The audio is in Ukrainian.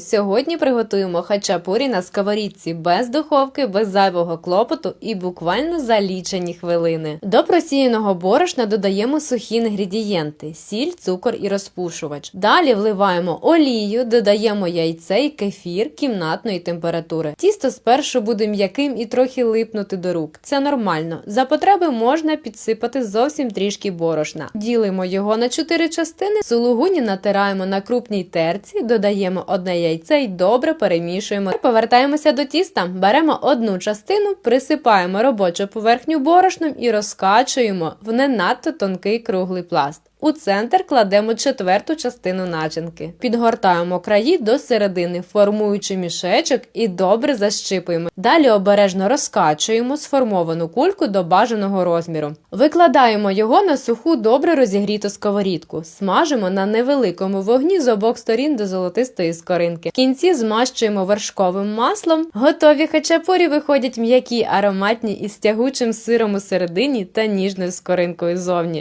Сьогодні приготуємо хачапурі на сковорідці без духовки, без зайвого клопоту і буквально за лічені хвилини. До просіяного борошна додаємо сухі інгредієнти: сіль, цукор і розпушувач. Далі вливаємо олію, додаємо яйце і кефір кімнатної температури. Тісто спершу буде м'яким і трохи липнути до рук. Це нормально. За потреби можна підсипати зовсім трішки борошна. Ділимо його на 4 частини. Сулугуні натираємо на крупній терці, додаємо одне яйце і добре перемішуємо. Повертаємося до тіста. Беремо одну частину, присипаємо робочу поверхню борошном і розкачуємо в не надто тонкий круглий пласт. У центр кладемо четверту частину начинки. Підгортаємо краї до середини, формуючи мішечок і добре защипуємо. Далі обережно розкачуємо сформовану кульку до бажаного розміру. Викладаємо його на суху, добре розігріту сковорідку. Смажимо на невеликому вогні з обох сторін до золотистої скоринки. В кінці змащуємо вершковим маслом. Готові хачапурі виходять м'які, ароматні із тягучим сиром у середині та ніжною скоринкою зовні.